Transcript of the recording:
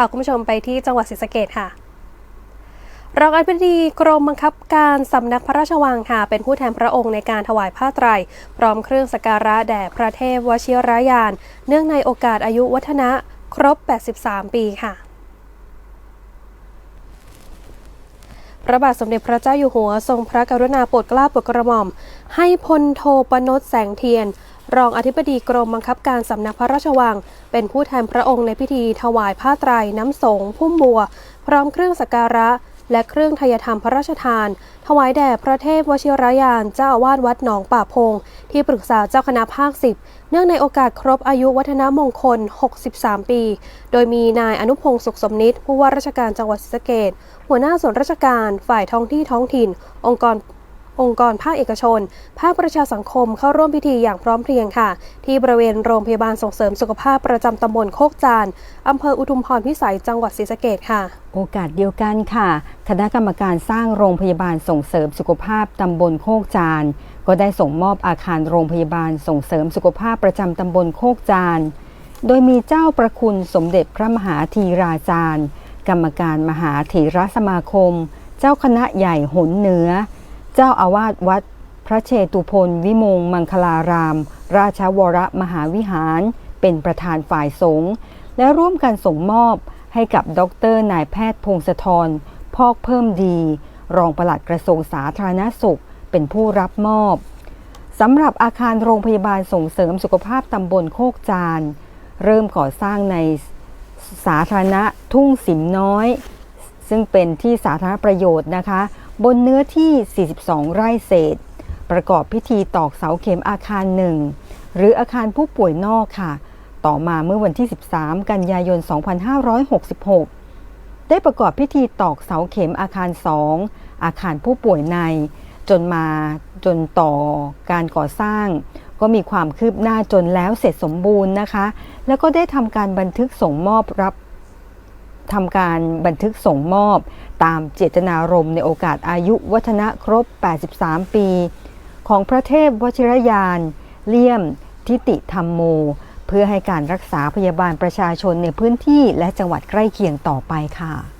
าคุณผู้ชมไปที่จังหวัดศรีสะเกดค่ะรองอธิบดีกรมบังคับการสำนักพระราชวังค่ะเป็นผู้แทนพระองค์ในการถวายผ้าไตร พร้อมเครื่องสักการะแด่พระเทพวชิรยาน เนื่องในโอกาสอายุวัฒนะครบ 83 ปีค่ะพระบาทสมเด็จพระเจ้าอยู่หัวทรงพระกรุณาโปรดเกล้าโปรดกระหม่อม ให้พลโทปนดแสงเทียน รองอธิบดีกรมบังคับการสำนักพระราชวัง เป็นผู้แทนพระองค์ในพิธีถวายผ้าไตรน้ำสงพุ่มบัว พร้อมเครื่องสักการะ และเครื่องทยธรรมพระราชทาน ถวายแด่พระเทพวชิรยานเจ้าอาวาสวัดหนองป่าพง ที่ปรึกษาเจ้าคณะภาค10เนื่องในโอกาสครบอายุวัฒนมงคล 63 ปี โดยมีนายอนุพงศ์สุขสมนิตผู้ว่าราชการจังหวัดศรีสะเกษหัวหน้าส่วนราชการ ฝ่ายท้องที่ท้องถิ่น องค์กร องค์กรภาคเอกชน ภาคประชาสังคมเข้าร่วมพิธีอย่างพร้อมเพรียงค่ะ ที่บริเวณโรงพยาบาลส่งเสริมสุขภาพประจำตำบลโคกจานอำเภออุทุมพรพิสัยจังหวัดศรีสะเกษค่ะ โอกาสเดียวกันค่ะ คณะกรรมการสร้างโรงพยาบาลส่งเสริมสุขภาพตำบลโคกจานก็ได้ส่งมอบอาคารโรงพยาบาลส่งเสริมสุขภาพประจำตำบลโคกจานโดยมีเจ้าประคุณสมเด็จพระมหาธีราจารย์ กรรมการมหาเถรสมาคม เจ้าคณะใหญ่หนเหนือ เจ้าอาวาสวัดพระเชตุพนวิมงมังคลาราม ราชวรมหาวิหาร เป็นประธานฝ่ายสงฆ์และร่วมกันส่งมอบให้กับดรนายแพทย์พงศธรพอกเพิ่มดี รองปลัดกระทรวงสาธารณสุข เป็นผู้รับมอบสำหรับอาคารโรงพยาบาลส่งเสริมสุขภาพตำบลโคกจาน เริ่มก่อสร้างในสาธารณะทุ่งสิมน้อย ซึ่งเป็นที่สาธารณประโยชน์นะคะ บนเนื้อที่ 42 ไร่เศษ ประกอบพิธีตอกเสาเข็มอาคารหนึ่งหรืออาคารผู้ป่วยนอกค่ะ ต่อมาเมื่อวันที่ 13 กันยายน 2566 ได้ประกอบพิธีตอกเสาเข็มอาคาร 2 อาคารผู้ป่วยใน จนมาจนต่อการก่อสร้าง ก็มีความคืบหน้าจนแล้วเสร็จสมบูรณ์นะคะ แล้วก็ได้ทำการบันทึกส่งมอบรับ ทำการบันทึกส่งมอบ ตามเจตนารมณ์ในโอกาสอายุวัฒนะครบ 83 ปี ของพระเทพวชิรยาน เลี่ยม ทิติธรรมโม เพื่อให้การรักษาพยาบาลประชาชนในพื้นที่และจังหวัดใกล้เคียงต่อไปค่ะ